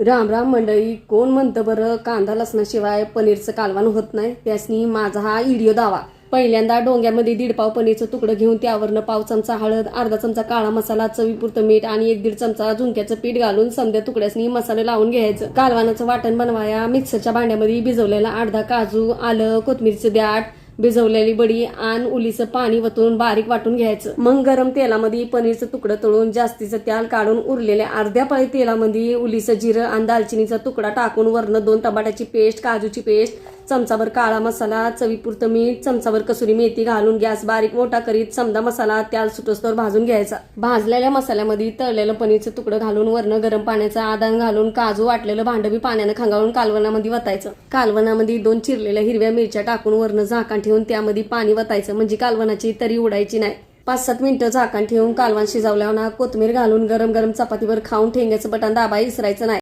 राम राम मंडळी कोण म्हणतं बरं कांदा लसणाशिवाय पनीरचं कालवान होत नाही? त्यासनी माझा हा इडिओ दावा. पहिल्यांदा डोंग्यामध्ये दीड पाव पनीरचं तुकडं घेऊन त्यावरनं पाव चमचा हळद अर्धा चमचा काळा मसाला चवीपुरतं मीठ आणि एक दीड चमचा झुंक्याचं पीठ घालून समध्या तुकड्यासनी मसाले लावून घ्यायचं. कालवानाचं वाटण बनवाया मिक्सरच्या भांड्यामध्ये भिजवलेला अर्धा काजू आलं कोथमिरीचं द्याट भिजवलेली बडी आणि उलीचं पाणी वतून बारीक वाटून घ्यायचं. मग गरम तेलामध्ये पनीरचं तुकडं तळून जास्तीचं तेल काढून उरलेल्या अर्ध्या पळी तेलामध्ये उलीचं जिरं आणि दालचिनीचा तुकडा टाकून वरनं दोन टमाट्याची पेस्ट काजूची पेस्ट चमचाभर काळा मसाला चवीपुरतं मीठ चमचाभर कसुरी मेथी घालून गॅस बारीक मोठा करीत समजा मसाला त्याल सुटोस्तोवर भाजून घ्यायचा. भाजलेल्या मसाल्यामध्ये तळलेलं पनीरचं तुकडं घालून वरनं गरम पाण्याचा आदान घालून काजू वाटलेलं भांडंबी पाण्यानं खांगाळून कालवणामध्ये वतायचं. कालवणामध्ये दोन चिरलेल्या हिरव्या मिरच्या टाकून वरनं झाकण ठेवून त्यामध्ये पाणी वतायचं. म्हणजे कालवणाची तरी उडायची नाही. पाच सात मिनिटं झाकण ठेवून कालवान शिजवल्यावर ना कोथमीर घालून गरम गरम चपातीवर खाऊन ठेंग्याचं बटन दाबा इसरायचं नाही.